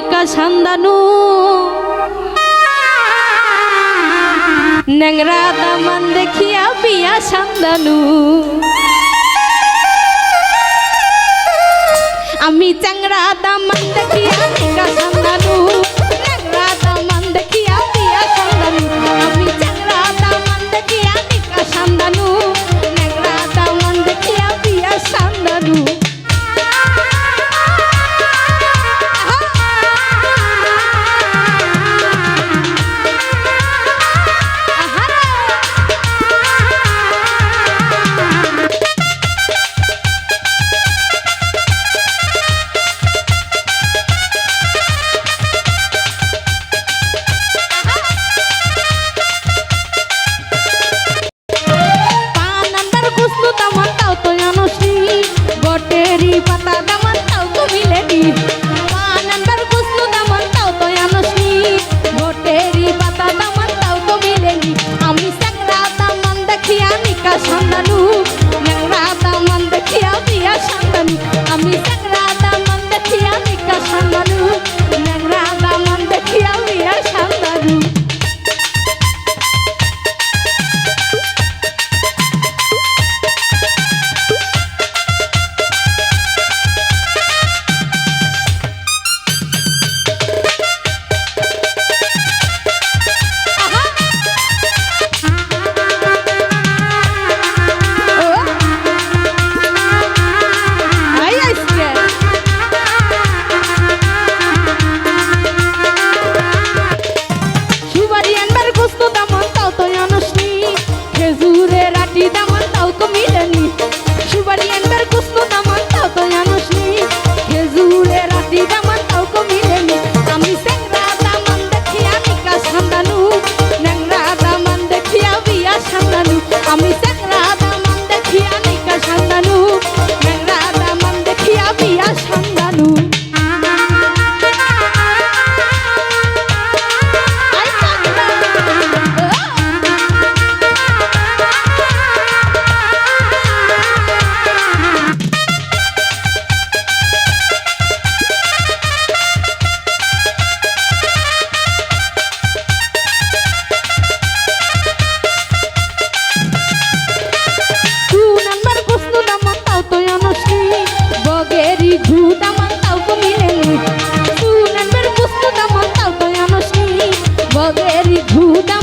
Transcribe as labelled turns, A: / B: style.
A: কইকা সান্দানু। ন্যাংরা দামান দেখিয়া পিয়া সান্দানু। আমি চ্যাংরা দামান দেখিয়া রাগের ঘুনা